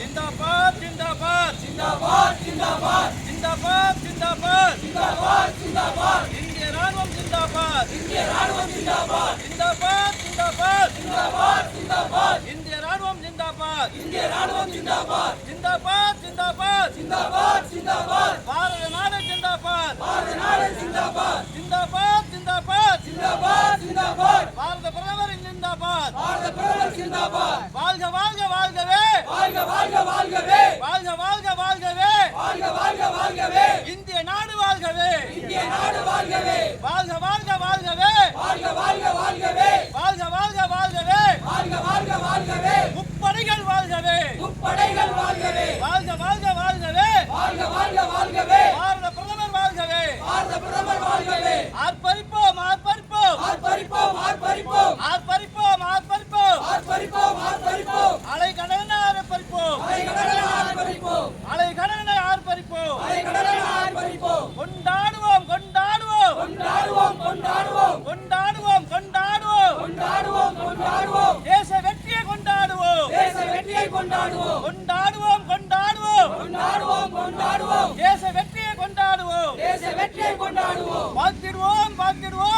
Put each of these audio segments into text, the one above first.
ஜிந்தாபாத் ஜிந்தாபாத் ஜிந்தாபாத் ஜிந்தாபாத் ஜிந்தாபாத் ஜிந்தாபாத் ஜிந்தாபாத் ஜிந்தாபாத் இந்திய ராணுவம் ஜிந்தாபாத் இந்திய ராணுவம் ஜிந்தாபாத் ஜிந்தாபாத் ஜிந்தாபாத் ஜிந்தாபாத் ஜிந்தாபாத் இந்திய ராணுவம் ஜிந்தாபாத் இந்திய ராணுவம் ஜிந்தாபாத் ஜிந்தாபாத் ஜிந்தாபாத் ஜிந்தாபாத் ஜிந்தாபாத் பாரத நாடு ஜிந்தாபாத் பாரத நாடு ஜிந்தாபாத் ஜிந்தாபாத் ஜிந்தாபாத் ஜிந்தாபாத் ஜிந்தாபாத் பாரத பிரதமரின் ஜிந்தாபாத் பாரத பிரதமர் zindabad Bug did one, bug did one.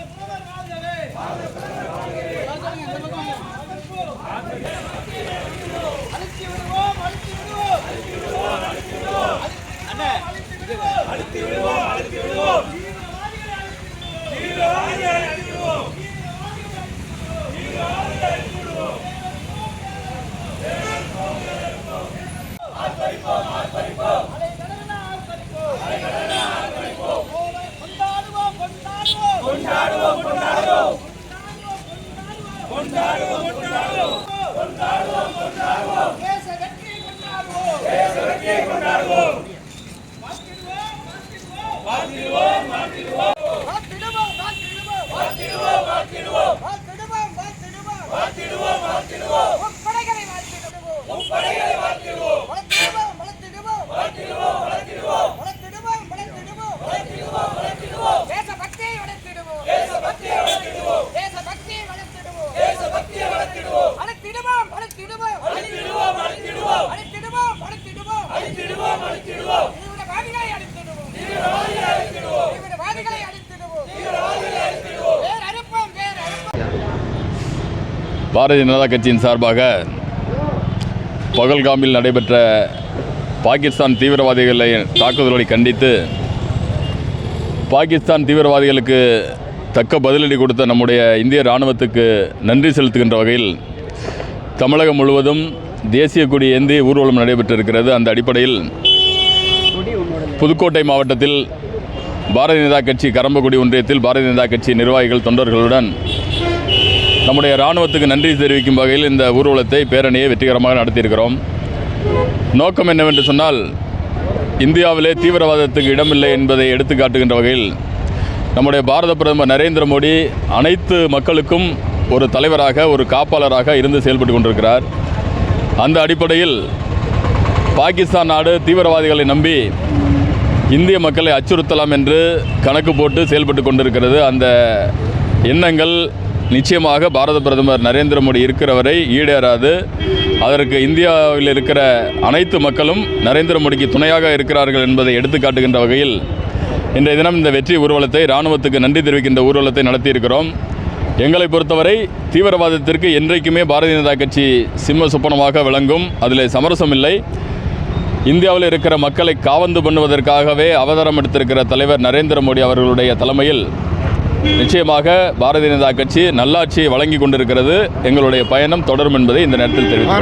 Bharatiya Janata கட்சியின் சார்பாக பகல்காமில் நடைபெற்ற பாகிஸ்தான் தீவிரவாதிகளை தாக்குதல்களை கண்டித்து பாகிஸ்தான் தீவிரவாதிகளுக்கு தக்க பதிலடி கொடுத்த நம்முடைய இந்திய இராணுவத்துக்கு நன்றி செலுத்துகின்ற வகையில் தமிழகம் முழுவதும் தேசிய கொடி ஏந்தி ஊர்வலம் நடைபெற்றிருக்கிறது. அந்த அடிப்படையில் புதுக்கோட்டை மாவட்டத்தில் பாரதிய ஜனதா கட்சி கரம்பக்குடி ஒன்றியத்தில் பாரதிய ஜனதா கட்சி நிர்வாகிகள் தொண்டர்களுடன் நம்முடைய இராணுவத்துக்கு நன்றி தெரிவிக்கும் வகையில் இந்த ஊர்வலத்தை பேரணியை வெற்றிகரமாக நடத்தியிருக்கிறோம். நோக்கம் என்னவென்று சொன்னால் இந்தியாவிலே தீவிரவாதத்துக்கு இடமில்லை என்பதை எடுத்து காட்டுகின்ற வகையில் நம்முடைய பாரத பிரதமர் நரேந்திர மோடி அனைத்து மக்களுக்கும் ஒரு தலைவராக ஒரு காப்பாளராக இருந்து செயல்பட்டு கொண்டிருக்கிறார். அந்த அடிப்படையில் பாகிஸ்தான் நாடு தீவிரவாதிகளை நம்பி இந்திய மக்களை அச்சுறுத்தலாம் என்று கணக்கு போட்டு செயல்பட்டு கொண்டிருக்கிறது. அந்த எண்ணங்கள் நிச்சயமாக பாரத பிரதமர் நரேந்திர மோடி இருக்கிறவரை ஈடேறாது. அதற்கு இந்தியாவில் இருக்கிற அனைத்து மக்களும் நரேந்திர மோடிக்கு துணையாக இருக்கிறார்கள் என்பதை எடுத்துக்காட்டுகின்ற வகையில் இன்றைய தினம் இந்த வெற்றி ஊர்வலத்தை இராணுவத்துக்கு நன்றி தெரிவிக்கின்ற ஊர்வலத்தை நடத்தியிருக்கிறோம். எங்களை பொறுத்தவரை தீவிரவாதத்திற்கு என்றைக்குமே பாரதிய ஜனதா கட்சி சிம்ம சுப்பனமாக விளங்கும். அதில் சமரசம் இல்லை. இந்தியாவில் இருக்கிற மக்களை காவந்து பண்ணுவதற்காகவே அவதாரம் எடுத்திருக்கிற தலைவர் நரேந்திர மோடி அவர்களுடைய தலைமையில் நிச்சயமாக பாரதிய ஜனதா கட்சி நல்லாட்சியை வழங்கி கொண்டிருக்கிறது. எங்களுடைய பயணம் தொடரும் என்பதை இந்த நேரத்தில் தெரிவித்து